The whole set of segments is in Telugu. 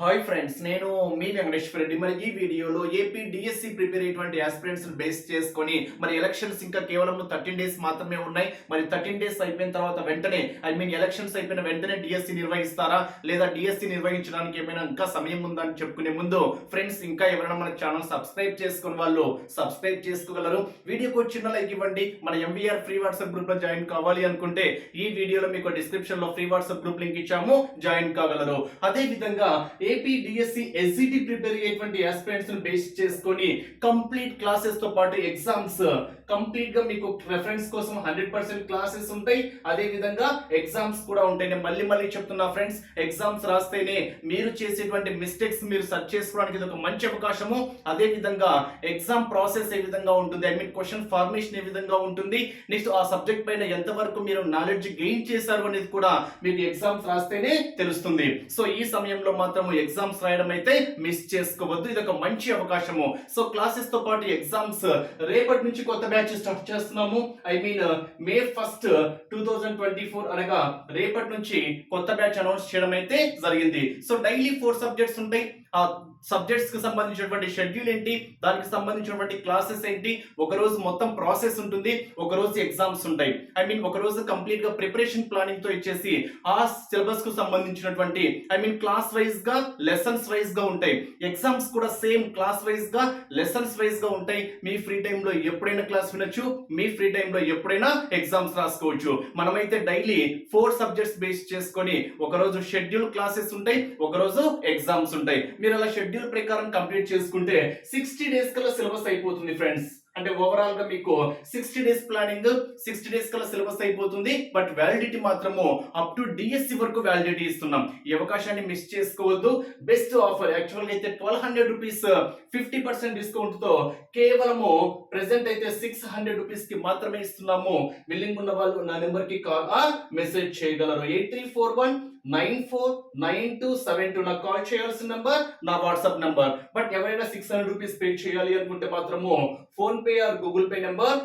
హాయ్ ఫ్రెండ్స్ నేను మీ వెంకటేశ్వర రెడ్డి. మరి ఈ వీడియోలో ఏపీ డిఎస్సి ప్రిపేర్ అయ్యేటువంటి ఆస్పిరెంట్స్ బేస్ చేసుకొని మరి ఎలక్షన్స్ ఇంకా కేవలం థర్టీన్ డేస్ మాత్రమే ఉన్నాయి. మరి థర్టీన్ డేస్ అయిపోయిన తర్వాత వెంటనే ఐ మీన్ ఎలక్షన్స్ అయిపోయిన వెంటనే డిఎస్సి నిర్వహిస్తారా? లేదా డిఎస్సి నిర్వహించడానికి ఏమైనా ఇంకా సమయం ఉందా అని చెప్పుకునే ముందు ఫ్రెండ్స్ ఇంకా ఎవరైనా మన ఛానల్ సబ్స్క్రైబ్ చేసుకుని వాళ్ళు సబ్స్క్రైబ్ చేసుకోగలరు. వీడియోకి వచ్చిన లైక్ ఇవ్వండి. మన ఎంవీఆర్ ఫ్రీ వాట్సాప్ గ్రూప్లో జాయిన్ కావాలి అనుకుంటే ఈ వీడియోలో మీకు డిస్క్రిప్షన్లో ఫ్రీ వాట్సాప్ గ్రూప్ లింక్ ఇచ్చాము. జాయిన్ కాగలరు. అదే విధంగా ఏపీ డిఎస్సి ఎస్సిటి ప్రిపేర్ అయ్యేటువంటి ఆస్పిరెంట్స్ను బేస్ చేసుకొని కంప్లీట్ క్లాసెస్తో పాటు ఎగ్జామ్స్ కంప్లీట్గా మీకు రెఫరెన్స్ కోసం హండ్రెడ్ పర్సెంట్ క్లాసెస్ ఉంటాయి. అదే విధంగా ఎగ్జామ్స్ కూడా ఉంటాయి. నేను మళ్ళీ మళ్ళీ చెప్తున్నా ఫ్రెండ్స్ ఎగ్జామ్స్ రాస్తేనే మీరు చేసేటువంటి మిస్టేక్స్ మీరు సెర్చ్ చేసుకోవడానికి ఇది ఒక మంచి అవకాశము. అదే విధంగా ఎగ్జామ్ ప్రాసెస్ ఏ విధంగా ఉంటుంది? ఐ మీన్ క్వశ్చన్ ఫార్మేషన్ ఏ విధంగా ఉంటుంది? నెక్స్ట్ ఆ సబ్జెక్ట్ పైన ఎంతవరకు మీరు నాలెడ్జ్ గెయిన్ చేశారు అనేది కూడా మీకు ఎగ్జామ్స్ రాస్తేనే తెలుస్తుంది. సో ఈ సమయంలో మాత్రం ఎగ్జామ్స్ రాయడం అయితే మిస్ చేసుకోవద్దు. ఇది ఒక మంచి అవకాశము. సో క్లాసెస్తో పాటు ఎగ్జామ్స్ రేపటి నుంచి కొత్త బ్యాచ్ స్టార్ట్ చేస్తున్నాము. I mean May first two thousand twenty four అనగా రేపటి నుంచి కొత్త బ్యాచ్ అనౌన్స్ చేయడం అయితే జరిగింది. సో డైలీ ఫోర్ సబ్జెక్ట్స్ ఉంటాయి. సబ్జెక్ట్స్కి సంబంధించినటువంటి షెడ్యూల్ ఏంటి? దానికి సంబంధించినటువంటి క్లాసెస్ ఏంటి? ఒక రోజు మొత్తం ప్రాసెస్ ఉంటుంది. ఒక రోజు ఎగ్జామ్స్ ఉంటాయి. ఐ మీన్ ఒక రోజు కంప్లీట్గా ప్రిపరేషన్ ప్లానింగ్తో ఇచ్చేసి ఆ సిలబస్కు సంబంధించినటువంటి ఐ మీన్ క్లాస్ వైజ్గా లెసన్స్ వైజ్గా ఉంటాయి. ఎగ్జామ్స్ కూడా సేమ్ క్లాస్ వైజ్గా లెసన్స్ వైజ్గా ఉంటాయి. మీ ఫ్రీ టైంలో ఎప్పుడైనా క్లాస్ వినొచ్చు. మీ ఫ్రీ టైంలో ఎప్పుడైనా ఎగ్జామ్స్ రాసుకోవచ్చు. మనమైతే డైలీ ఫోర్ సబ్జెక్ట్స్ బేస్ చేసుకొని ఒక రోజు షెడ్యూల్ క్లాసెస్ ఉంటాయి. ఒక రోజు ఎగ్జామ్స్ ఉంటాయి. మీరు అలా షెడ్యూల్ ప్రకారం కంప్లీట్ చేసుకుంటే సిక్స్టీ డేస్ కల్లా సిలబస్ అయిపోతుంది ఫ్రెండ్స్. అంటే ఓవరాల్గా మీకు sixty days planning sixty days కల్లా సిలబస్ అయిపోతుంది. బట్ వ్యాలిడిటీ మాత్రము అప్ టు డిఎస్సి వరకు వ్యాలిడిటీ ఇస్తున్నాం. ఈ అవకాశాన్ని మిస్ చేసుకోవద్దు. బెస్ట్ ఆఫర్ యాక్చువల్గా అయితే twelve hundred rupees fifty percent డిస్కౌంట్తో కేవలము ప్రెసెంట్ అయితే సిక్స్ హండ్రెడ్ రూపీస్కి మాత్రమే ఇస్తున్నాము. బిల్లింగ్ ఉన్న వాళ్ళు నా నెంబర్కి కాల్ మెసేజ్ చేయగలరు. Eight three four one nine four nine two seven two నాకు కాల్ చేయాల్సిన నంబర్ నా వాట్సాప్ నంబర్. బట్ ఎవరైనా సిక్స్ హండ్రెడ్ రూపీస్ పే చేయాలి అనుకుంటే మాత్రము PhonePe or Google Pay number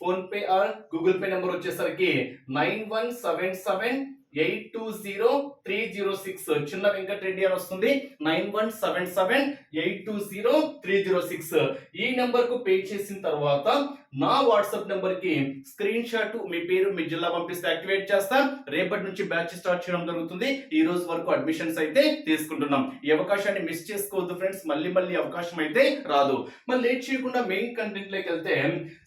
PhonePe or Google Pay number వచ్చేసరికి nine one seven seven eight two zero three zero six Chinna Venkatareddy అని వస్తుంది. Nine one seven seven eight two zero three zero six ఈ నెంబర్కు పే చేసిన తర్వాత నా వాట్సాప్ నెంబర్కి స్క్రీన్ షాట్ మీ పేరు మీ జిల్లా పంపిస్తే యాక్టివేట్ చేస్తా. రేపటి నుంచి బ్యాచ్ స్టార్ట్ చేయడం జరుగుతుంది. ఈ రోజు వరకు అడ్మిషన్స్ అయితే తీసుకుంటున్నాం. ఈ అవకాశాన్ని మిస్ చేసుకోవద్దు ఫ్రెండ్స్. మళ్ళీ మళ్ళీ అవకాశం అయితే రాదు. మరి లేట్ చేయకుండా మెయిన్ కంటెంట్లోకి వెళ్తే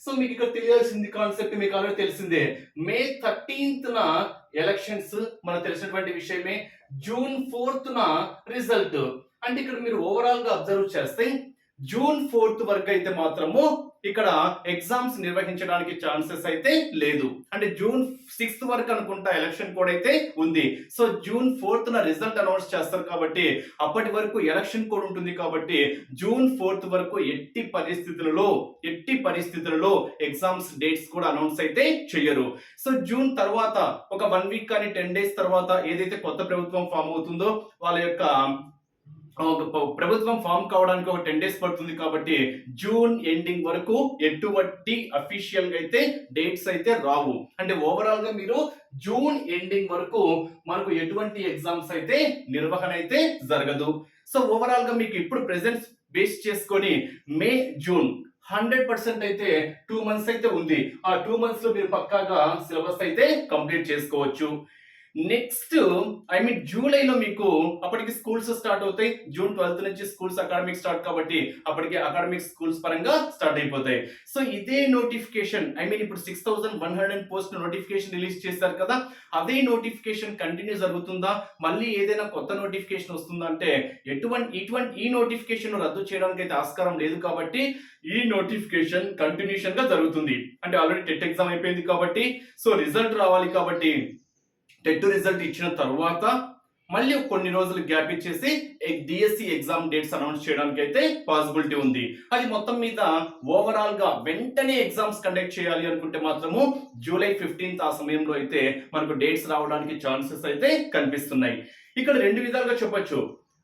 సో మీకు ఇక్కడ తెలియాల్సింది కాన్సెప్ట్ మీకు ఆల్రెడీ తెలిసిందే. మే థర్టీన్త్ ఎలక్షన్స్ మనకు తెలిసినటువంటి విషయమే జూన్ ఫోర్త్ నా రిజల్ట్ అంటే ఇక్కడ మీరు ఓవరాల్గా అబ్జర్వ్ చేస్తే జూన్ ఫోర్త్ వరకు అయితే మాత్రము ఇక్కడ ఎగ్జామ్స్ నిర్వహించడానికి ఛాన్సెస్ అయితే లేదు. అంటే జూన్ సిక్స్త్ వరకు అనుకుంటా ఎలక్షన్ కోడ్ అయితే ఉంది. సో జూన్ ఫోర్త్ న రిజల్ట్ అనౌన్స్ చేస్తారు కాబట్టి అప్పటి వరకు ఎలక్షన్ కోడ్ ఉంటుంది కాబట్టి జూన్ ఫోర్త్ వరకు ఎట్టి పరిస్థితులలో ఎట్టి పరిస్థితులలో ఎగ్జామ్స్ డేట్స్ కూడా అనౌన్స్ అయితే చెయ్యరు. సో జూన్ తర్వాత ఒక వన్ వీక్ కానీ టెన్ డేస్ తర్వాత ఏదైతే కొత్త ప్రభుత్వం ఫామ్ అవుతుందో వాళ్ళ యొక్క ప్రభుత్వం ఫామ్ కావడానికి ఒక టెన్ డేస్ పడుతుంది కాబట్టి జూన్ ఎండింగ్ వరకు ఎటువంటి అఫీషియల్గా అయితే డేట్స్ అయితే రావు. అంటే ఓవరాల్గా మీరు జూన్ ఎండింగ్ వరకు మనకు ఎటువంటి ఎగ్జామ్స్ అయితే నిర్వహణ అయితే జరగదు. సో ఓవరాల్గా మీకు ఇప్పుడు ప్రెసెంట్ బేస్ చేసుకొని మే జూన్ హండ్రెడ్ పర్సెంట్ అయితే టూ మంత్స్ అయితే ఉంది. ఆ టూ మంత్స్లో మీరు పక్కాగా సిలబస్ అయితే కంప్లీట్ చేసుకోవచ్చు. నెక్స్ట్ ఐ మీన్ జూలైలో మీకు అప్పటికి స్కూల్స్ స్టార్ట్ అవుతాయి. జూన్ ట్వెల్త్ నుంచి స్కూల్స్ అకాడమిక్ స్టార్ట్ కాబట్టి అప్పటికి అకాడమిక్ స్కూల్స్ పరంగా స్టార్ట్ అయిపోతాయి. సో ఇదే నోటిఫికేషన్ ఐ మీన్ ఇప్పుడు six thousand one hundred post notification release చేశారు కదా అదే నోటిఫికేషన్ కంటిన్యూ జరుగుతుందా? మళ్ళీ ఏదైనా కొత్త నోటిఫికేషన్ వస్తుందా అంటే ఎటువంటి ఇటువంటి ఈ నోటిఫికేషన్ రద్దు చేయడానికి అయితే ఆస్కారం లేదు కాబట్టి ఈ నోటిఫికేషన్ కంటిన్యూషన్గా జరుగుతుంది. అంటే ఆల్రెడీ టెట్ ఎగ్జామ్ అయిపోయింది కాబట్టి సో రిజల్ట్ రావాలి కాబట్టి టెట్ రిజల్ట్ ఇచ్చిన తర్వాత మళ్ళీ కొన్ని రోజులు గ్యాప్ ఇచ్చేసి డిఎస్సి ఎగ్జామ్ డేట్స్ అనౌన్స్ చేయడానికి అయితే పాసిబిలిటీ ఉంది. అది మొత్తం మీద ఓవరాల్గా వెంటనే ఎగ్జామ్స్ కండక్ట్ చేయాలి అనుకుంటే మాత్రము జూలై ఫిఫ్టీన్త్ ఆ సమయంలో అయితే మనకు డేట్స్ రావడానికి ఛాన్సెస్ అయితే కనిపిస్తున్నాయి. ఇక్కడ రెండు విధాలుగా చెప్పొచ్చు.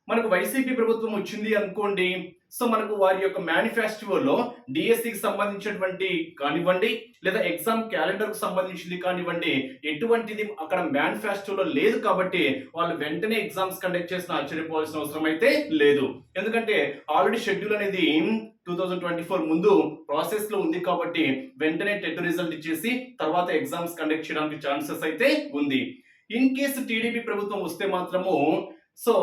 మనకు వైసీపీ ప్రభుత్వం వచ్చింది అనుకోండి సో మనకు వారి యొక్క మేనిఫెస్టోలో డిఎస్సికి సంబంధించినటువంటి కానివ్వండి లేదా ఎగ్జామ్ క్యాలెండర్కు సంబంధించింది కానివ్వండి ఎటువంటిది అక్కడ మేనిఫెస్టోలో లేదు కాబట్టి వాళ్ళు వెంటనే ఎగ్జామ్స్ కండక్ట్ చేసిన ఆశ్చర్యపోవాల్సిన అవసరం అయితే లేదు. ఎందుకంటే ఆల్రెడీ షెడ్యూల్ అనేది టూ థౌజండ్ ట్వంటీ ఫోర్ ముందు ప్రాసెస్లో ఉంది కాబట్టి వెంటనే టెట్ రిజల్ట్ ఇచ్చేసి తర్వాత ఎగ్జామ్స్ కండక్ట్ చేయడానికి ఛాన్సెస్ అయితే ఉంది. ఇన్ కేసు టీడీపీ ప్రభుత్వం వస్తే మాత్రము సో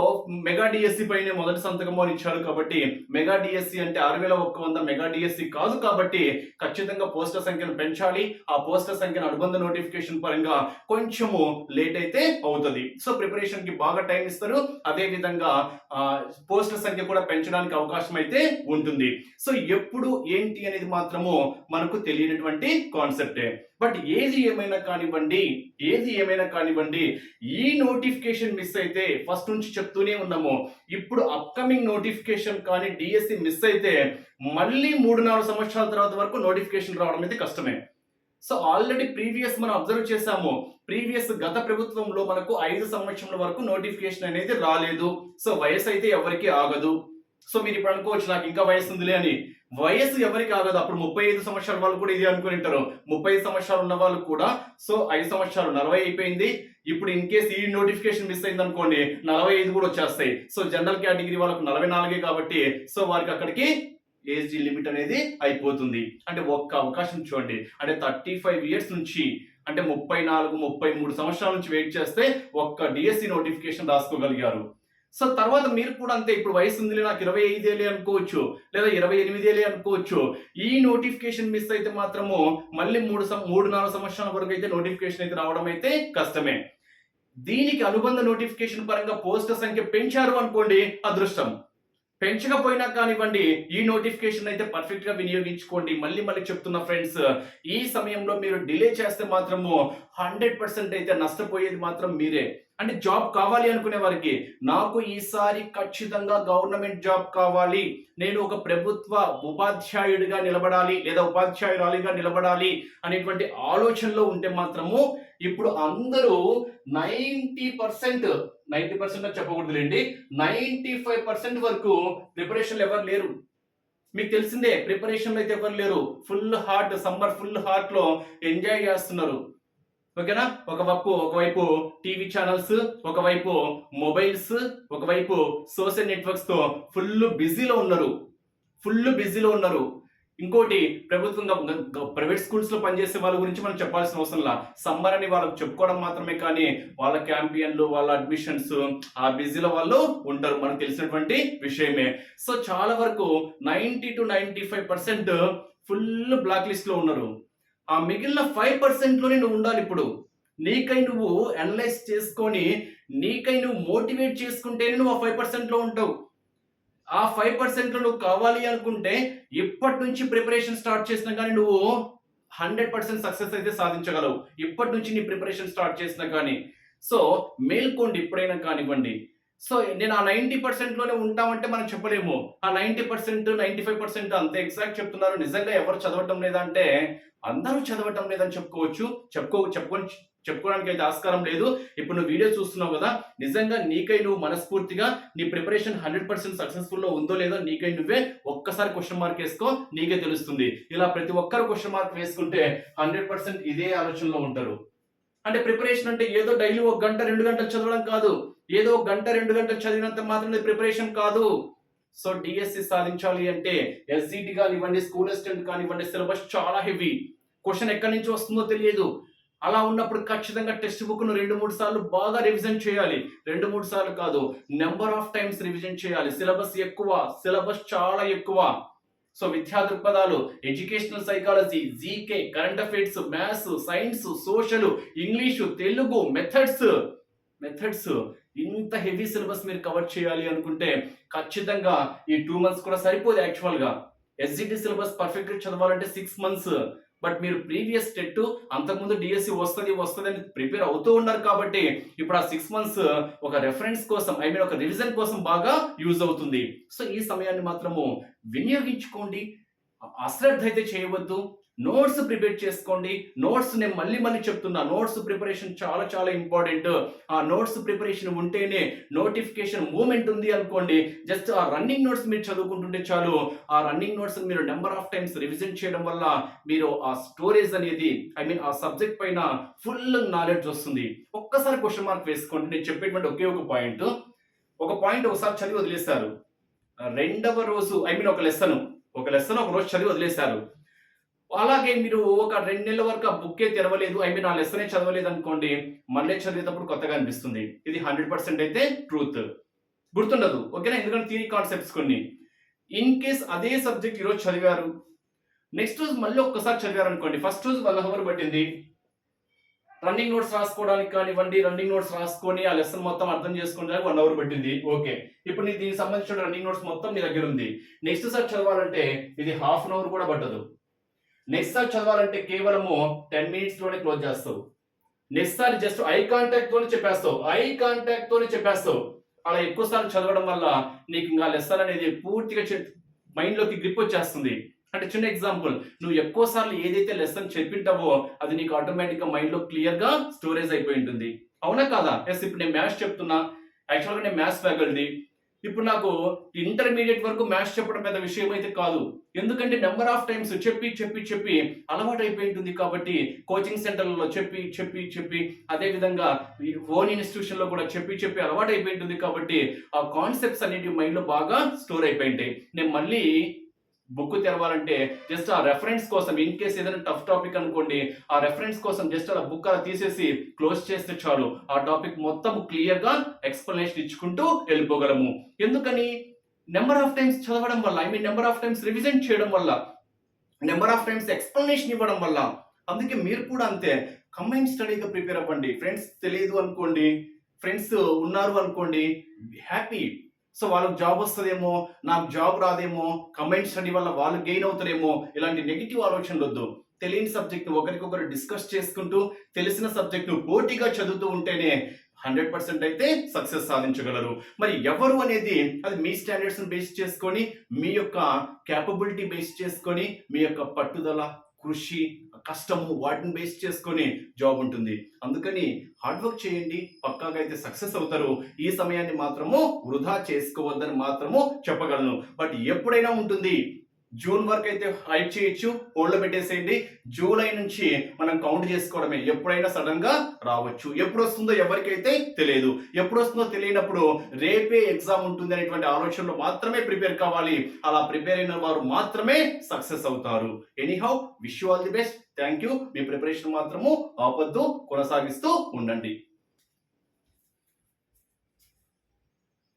మెగా డిఎస్సి పైన మొదటి సంతకం అని ఇచ్చారు కాబట్టి మెగా డిఎస్సి అంటే ఆరు వేల ఒక్క వంద మెగా డిఎస్సి కాదు కాబట్టి ఖచ్చితంగా పోస్టర్ సంఖ్యను పెంచాలి. ఆ పోస్టర్ సంఖ్యను అనుబంధ నోటిఫికేషన్ పరంగా కొంచెము లేట్ అయితే అవుతుంది. సో ప్రిపరేషన్కి బాగా టైం ఇస్తారు. అదే విధంగా పోస్టర్ సంఖ్య కూడా పెంచడానికి అవకాశం అయితే ఉంటుంది. సో ఎప్పుడు ఏంటి అనేది మాత్రము మనకు తెలియనటువంటి కాన్సెప్టే. బట్ ఏది ఏమైనా కానివ్వండి ఏది ఏమైనా కానివ్వండి ఈ నోటిఫికేషన్ మిస్ అయితే ఫస్ట్ నుంచి చెప్తూనే ఉన్నాము. ఇప్పుడు అప్కమింగ్ నోటిఫికేషన్ కానీ డిఎస్సి మిస్ అయితే మళ్ళీ మూడు నాలుగు సంవత్సరాల తర్వాత వరకు నోటిఫికేషన్ రావడం అయితే కష్టమే. సో ఆల్రెడీ ప్రీవియస్ మనం అబ్జర్వ్ చేసాము ప్రీవియస్ గత ప్రభుత్వంలో మనకు ఐదు సంవత్సరాల వరకు నోటిఫికేషన్ అనేది రాలేదు. సో వయసు అయితే ఎవరికి ఆగదు. సో మీరు ఇప్పుడు అనుకోవచ్చు నాకు ఇంకా వయసు ఉందిలే అని. వయసు ఎవరికి ఆగదు. అప్పుడు ముప్పై ఐదు సంవత్సరాల వాళ్ళు కూడా ఇది అనుకుని ఉంటారు. ముప్పై ఐదు సంవత్సరాలు ఉన్న వాళ్ళు కూడా సో ఐదు సంవత్సరాలు నలభై అయిపోయింది. ఇప్పుడు ఇన్ కేస్ ఈ నోటిఫికేషన్ మిస్ అయింది అనుకోండి నలభై ఐదు కూడా వచ్చేస్తాయి. సో జనరల్ కేటగిరీ వాళ్ళకు నలభై నాలుగే కాబట్టి సో వారికి అక్కడికి ఏజ్ లిమిట్ అనేది అయిపోతుంది. అంటే ఒక్క అవకాశం చూడండి. అంటే థర్టీ ఫైవ్ ఇయర్స్ నుంచి అంటే ముప్పై నాలుగు ముప్పై మూడు సంవత్సరాల నుంచి వెయిట్ చేస్తే ఒక్క డిఎస్సి నోటిఫికేషన్ రాసుకోగలిగారు. సో తర్వాత మీరు కూడా అంతే ఇప్పుడు వయసు ఉంది నాకు ఇరవై ఐదేలే అనుకోవచ్చు లేదా ఇరవై ఎనిమిదేలే అనుకోవచ్చు. ఈ నోటిఫికేషన్ మిస్ అయితే మాత్రము మళ్ళీ మూడు మూడు నాలుగు సంవత్సరాల వరకు అయితే నోటిఫికేషన్ అయితే రావడం అయితే కష్టమే. దీనికి అనుబంధ నోటిఫికేషన్ పరంగా పోస్టర్ సంఖ్య పెంచారు అనుకోండి అదృష్టం. పెంచకపోయినా కానివ్వండి ఈ నోటిఫికేషన్ అయితే పర్ఫెక్ట్గా వినియోగించుకోండి. మళ్ళీ మళ్ళీ చెప్తున్న ఫ్రెండ్స్ ఈ సమయంలో మీరు డిలే చేస్తే మాత్రము హండ్రెడ్ పర్సెంట్ అయితే నష్టపోయేది మాత్రం మీరే. అంటే జాబ్ కావాలి అనుకునే వారికి నాకు ఈసారి ఖచ్చితంగా గవర్నమెంట్ జాబ్ కావాలి. నేను ఒక ప్రభుత్వ ఉపాధ్యాయుడిగా నిలబడాలి లేదా ఉపాధ్యాయురాలిగా నిలబడాలి అనేటువంటి ఆలోచనలో ఉంటే మాత్రము ఇప్పుడు అందరూ నైంటీ పర్సెంట్ నైంటీ పర్సెంట్ చెప్పకూడదులేండి నైంటీ ఫైవ్ పర్సెంట్ వరకు ప్రిపరేషన్లు ఎవరు లేరు. మీకు తెలిసిందే ప్రిపరేషన్ అయితే ఎవరు లేరు. ఫుల్ హార్ట్ సమ్మర్ ఫుల్ హార్ట్లో ఎంజాయ్ చేస్తున్నారు. ఓకేనా? ఒకవైపు ఒకవైపు టీవీ ఛానల్స్ ఒకవైపు మొబైల్స్ ఒకవైపు సోషల్ నెట్వర్క్స్తో ఫుల్ బిజీలో ఉన్నారు. ఫుల్ బిజీలో ఉన్నారు. ఇంకోటి ప్రభుత్వంగా ప్రైవేట్ స్కూల్స్లో పనిచేసే వాళ్ళ గురించి మనం చెప్పాల్సిన అవసరం లా. సమ్మర్ అని వాళ్ళకి చెప్పుకోవడం మాత్రమే కానీ వాళ్ళ క్యాంపియన్లు వాళ్ళ అడ్మిషన్స్ ఆ బిజీలో వాళ్ళు ఉంటారు. మనకు తెలిసినటువంటి విషయమే. సో చాలా వరకు ninety to ninety five percent full black లిస్ట్లో ఉన్నారు. ఆ మిగిలిన ఫైవ్ పర్సెంట్లోనే నువ్వు ఉండాలి ఇప్పుడు. నీకై నువ్వు అనలైజ్ చేసుకొని నీకై నువ్వు మోటివేట్ చేసుకుంటేనే నువ్వు ఆ ఫైవ్ పర్సెంట్లో ఉంటావు. ఆ ఫైవ్ పర్సెంట్లో నువ్వు కావాలి అనుకుంటే ఇప్పటి నుంచి ప్రిపరేషన్ స్టార్ట్ చేసినా కానీ నువ్వు హండ్రెడ్ పర్సెంట్ సక్సెస్ అయితే సాధించగలవు. ఇప్పటి నుంచి నీ ప్రిపరేషన్ స్టార్ట్ చేసినా కానీ. సో మేల్కోండి ఎప్పుడైనా కానివ్వండి. సో నేను ఆ నైంటీ పర్సెంట్లోనే ఉంటామంటే మనం చెప్పలేము. ఆ ninety percent ninety five percent అంత. ఎగ్జాక్ట్ చెప్తున్నారు. నిజంగా ఎవరు చదవటం లేదంటే అందరూ చదవటం లేదని చెప్పుకోవచ్చు. చెప్పుకో చెప్పుకొని చెప్పుకోవడానికి అయితే ఆస్కారం లేదు. ఇప్పుడు నువ్వు వీడియో చూస్తున్నావు కదా నిజంగా నీకై నువ్వు మనస్ఫూర్తిగా నీ ప్రిపరేషన్ హండ్రెడ్ పర్సెంట్ సక్సెస్ఫుల్లో ఉందో లేదో నీకై నువ్వే ఒక్కసారి క్వశ్చన్ మార్క్ వేసుకో నీకే తెలుస్తుంది. ఇలా ప్రతి ఒక్కరు క్వశ్చన్ మార్క్ వేసుకుంటే హండ్రెడ్ పర్సెంట్ ఇదే ఆలోచనలో ఉంటారు. అంటే ప్రిపరేషన్ అంటే ఏదో డైలీ ఒక గంట రెండు గంటలు చదవడం కాదు. ఏదో ఒక గంట రెండు గంటలు చదివినంత మాత్రమే ప్రిపరేషన్ కాదు. సో డిఎస్సి సాధించాలి అంటే ఎస్జిటి కానివ్వండి స్కూల్ అసిస్టెంట్ కానివ్వండి సిలబస్ చాలా హెవీ క్వశ్చన్ ఎక్కడి నుంచి వస్తుందో తెలియదు. అలా ఉన్నప్పుడు ఖచ్చితంగా టెక్స్ట్ బుక్ను రెండు మూడు సార్లు బాగా రివిజన్ చేయాలి. రెండు మూడు సార్లు కాదు నెంబర్ ఆఫ్ టైమ్స్ రివిజన్ చేయాలి. సిలబస్ ఎక్కువ సిలబస్ చాలా ఎక్కువ. సో విద్యా దృక్పథాలు educational psychology GK current affairs maths science social English Telugu methods methods ఇంత హెవీ సిలబస్ మీరు కవర్ చేయాలి అనుకుంటే ఖచ్చితంగా ఈ టూ మంత్స్ కూడా సరిపోదు యాక్చువల్గా. ఎస్జిటి సిలబస్ పర్ఫెక్ట్గా చదవాలంటే సిక్స్ మంత్స్ బట్ మీరు ప్రీవియస్ టెట్ అంతకుముందు డిఎస్సి వస్తుంది వస్తుంది అని ప్రిపేర్ అవుతూ ఉన్నారు కాబట్టి ఇప్పుడు ఆ సిక్స్ మంత్స్ ఒక రెఫరెన్స్ కోసం ఐ మీన్ ఒక రివిజన్ కోసం బాగా యూజ్ అవుతుంది. సో ఈ సమయాన్ని మాత్రము వినియోగించుకోండి. అశ్రద్ధ అయితే చేయవద్దు. నోట్స్ ప్రిపేర్ చేసుకోండి. నోట్స్ నేను మళ్ళీ మళ్ళీ చెప్తున్నా. నోట్స్ ప్రిపరేషన్ చాలా చాలా ఇంపార్టెంట్ ఆ నోట్స్ ప్రిపరేషన్ ఉంటేనే నోటిఫికేషన్ మూమెంట్ ఉంది అనుకోండి. జస్ట్ ఆ రన్నింగ్ నోట్స్ మీరు చదువుకుంటుంటే చాలు. ఆ రన్నింగ్ నోట్స్ మీరు నెంబర్ ఆఫ్ టైమ్స్ రివిజన్ చేయడం వల్ల మీరు ఆ స్టోరేజ్ అనేది ఐ మీన్ ఆ సబ్జెక్ట్ పైన ఫుల్ నాలెడ్జ్ వస్తుంది. ఒక్కసారి క్వశ్చన్ మార్క్ వేసుకోండి. నేను చెప్పేటువంటి ఒకే ఒక పాయింట్ ఒక పాయింట్ ఒకసారి చదివి వదిలేస్తారు. రెండవ రోజు ఐ మీన్ ఒక లెసన్ ఒక లెసన్ ఒక రోజు చదివి వదిలేశారు. అలాగే మీరు ఒక రెండు నెలల వరకు ఆ బుక్కే తెరవలేదు. ఐ మీన్ ఆ లెసనే చదవలేదు అనుకోండి మళ్ళీ చదివేటప్పుడు కొత్తగా అనిపిస్తుంది. ఇది హండ్రెడ్ పర్సెంట్ అయితే ట్రూత్ గుర్తుండదు ఓకేనా? ఎందుకంటే థియరీ కాన్సెప్ట్స్ కొన్ని. ఇన్ కేస్ అదే సబ్జెక్ట్ ఈరోజు చదివారు నెక్స్ట్ రోజు మళ్ళీ ఒక్కసారి చదివారు అనుకోండి ఫస్ట్ రోజు వన్ అవర్ పట్టింది రన్నింగ్ నోట్స్ రాసుకోవడానికి కానివ్వండి రన్నింగ్ నోట్స్ రాసుకొని ఆ లెసన్ మొత్తం అర్థం చేసుకోవడానికి వన్ అవర్ పట్టింది. ఓకే ఇప్పుడు నీ దీనికి సంబంధించిన రన్నింగ్ నోట్స్ మొత్తం నీ దగ్గర ఉంది. నెక్స్ట్ సార్ చదవాలంటే ఇది హాఫ్ అన్ అవర్ కూడా పట్టదు. నెక్స్ట్ సార్ చదవాలంటే కేవలము టెన్ మినిట్స్లోనే క్లోజ్ చేస్తావు. నెక్స్ట్ సారి జస్ట్ ఐ కాంటాక్ట్ తోనే చెప్పేస్తావు. ఐ కాంటాక్ట్ తోనే చెప్పేస్తావు. అలా ఎక్కువ సార్లు చదవడం వల్ల నీకు ఇంకా లెసన్ అనేది పూర్తిగా మైండ్లోకి గ్రిప్ వచ్చేస్తుంది. అంటే చిన్న ఎగ్జాంపుల్ నువ్వు ఎక్కువ సార్లు ఏదైతే లెసన్ చెప్పింటావో అది నీకు ఆటోమేటిక్గా మైండ్లో క్లియర్గా స్టోరేజ్ అయిపోయి ఉంటుంది. అవునా కాదా? ఎస్ ఇప్పుడు నేను మ్యాథ్స్ చెప్తున్నా. యాక్చువల్గా నేను మ్యాథ్స్ ఫ్యాకల్టీ ఇప్పుడు నాకు ఇంటర్మీడియట్ వరకు మ్యాథ్స్ చెప్పడం పెద్ద విషయం అయితే కాదు. ఎందుకంటే నెంబర్ ఆఫ్ టైమ్స్ చెప్పి చెప్పి చెప్పి అలవాటు అయిపోయి ఉంటుంది కాబట్టి కోచింగ్ సెంటర్లలో చెప్పి చెప్పి చెప్పి అదే విధంగా ఓన్ ఇన్స్టిట్యూషన్లో కూడా చెప్పి చెప్పి అలవాటు అయిపోయి ఉంటుంది కాబట్టి ఆ కాన్సెప్ట్స్ అనేటివి మైండ్లో బాగా స్టోర్ అయిపోయి ఉంటాయి. నేను మళ్ళీ బుక్ తెరవాలంటే జస్ట్ ఆ రెఫరెన్స్ కోసం ఇన్ కేస్ ఏదైనా టఫ్ టాపిక్ అనుకోండి ఆ రెఫరెన్స్ కోసం జస్ట్ అలా బుక్ అలా తీసేసి క్లోజ్ చేస్తే చాలు. ఆ టాపిక్ మొత్తం క్లియర్గా ఎక్స్ప్లెనేషన్ ఇచ్చుకుంటూ వెళ్ళిపోగలము. ఎందుకని? నెంబర్ ఆఫ్ టైమ్స్ చదవడం వల్ల I mean number of times revision చేయడం వల్ల నెంబర్ ఆఫ్ టైమ్స్ ఎక్స్ప్లెనేషన్ ఇవ్వడం వల్ల. అందుకే మీరు కూడా అంతే కంబైన్ స్టడీగా ప్రిపేర్ అవ్వండి. ఫ్రెండ్స్ తెలియదు అనుకోండి ఫ్రెండ్స్ ఉన్నారు అనుకోండి హ్యాపీ సో వాళ్ళకి జాబ్ వస్తుందేమో నాకు జాబ్ రాదేమో కమెంట్ స్టడీ వల్ల వాళ్ళు గెయిన్ అవుతారేమో ఇలాంటి నెగిటివ్ ఆలోచనలు వద్దు. తెలియని సబ్జెక్ట్ ఒకరికొకరు డిస్కస్ చేసుకుంటూ తెలిసిన సబ్జెక్టు పోటీగా చదువుతూ ఉంటేనే హండ్రెడ్ పర్సెంట్ అయితే సక్సెస్ సాధించగలరు. మరి ఎవరు అనేది అది మీ స్టాండర్డ్స్ని బేస్ చేసుకొని మీ యొక్క క్యాపబిలిటీ బేస్ చేసుకొని మీ యొక్క పట్టుదల కృషి కష్టము వాటిని బేస్ చేసుకొని జాబ్ ఉంటుంది. అందుకని హార్డ్ వర్క్ చేయండి పక్కాగా అయితే సక్సెస్ అవుతారు. ఈ సమయాన్ని మాత్రము వృధా చేసుకోవద్దని మాత్రము చెప్పగలను. బట్ ఎప్పుడైనా ఉంటుంది జూన్ వరకు అయితే హైట్ చేయొచ్చు. హోల్డ్ పెట్టేసేయండి. జూలై నుంచి మనం కౌంట్ చేసుకోవడమే. ఎప్పుడైనా సడన్గా రావచ్చు. ఎప్పుడు వస్తుందో ఎవరికైతే తెలియదు. ఎప్పుడు వస్తుందో తెలియనప్పుడు రేపే ఎగ్జామ్ ఉంటుంది అనేటువంటి ఆలోచనలో మాత్రమే ప్రిపేర్ కావాలి. అలా ప్రిపేర్ అయిన వారు మాత్రమే సక్సెస్ అవుతారు. Anyhow wish all the best thank you me preparation మాత్రము ఆపద్దు కొనసాగిస్తూ ఉండండి.